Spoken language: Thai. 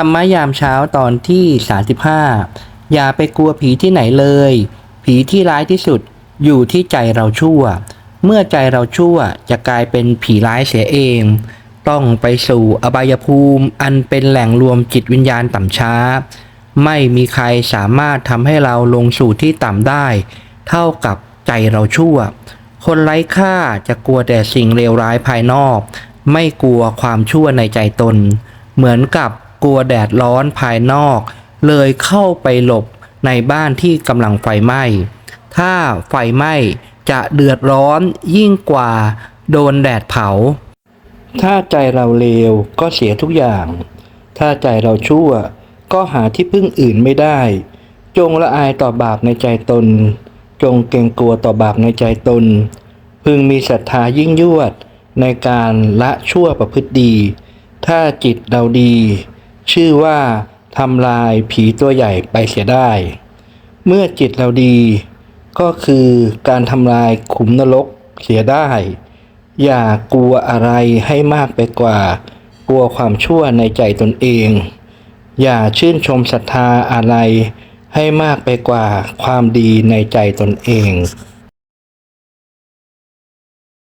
รรมยามเช้าตอนที่ 35 อย่าไปกลัวผีที่ไหนเลย ผีที่ร้ายที่สุดอยู่ที่ใจเราชั่ว เมื่อใจเราชั่วจะกลายเป็นผีร้ายเสียเอง ต้องไปสู่อบายภูมิ อันเป็นแหล่งรวมจิตวิญญาณต่ำช้า ไม่มีใครสามารถทำให้เราลงสู่ที่ต่ำได้ เท่ากับใจเราชั่ว คนไร้ค่าจะกลัวแต่สิ่งเลวร้ายภายนอก ไม่กลัวความชั่วในใจตน เหมือนกับ กลัวแดดร้อนภายนอก เลยเข้าไปหลบในบ้านที่กำลังไฟไหม้ ถ้าไฟไหม้จะเดือดร้อนยิ่งกว่าโดนแดดเผา ถ้าใจเราเลวก็เสียทุกอย่าง ถ้าใจเราชั่วก็หาที่พึ่งอื่นไม่ได้ จงละอายต่อบาปในใจตน จงเกรงกลัวต่อบาปในใจตน พึงมีศรัทธายิ่งยวดในการละชั่วประพฤติดี ถ้าจิตเราดี ชื่อว่าทำลายผีตัวใหญ่ไปเสียได้ เมื่อจิตเราดีก็คือการทำลายขุมนรกเสียได้ อย่ากลัวอะไรให้มากไปกว่า กลัวความชั่วในใจตนเอง อย่าชื่นชมศรัทธาอะไรให้มากไปกว่าความดีในใจตนเอง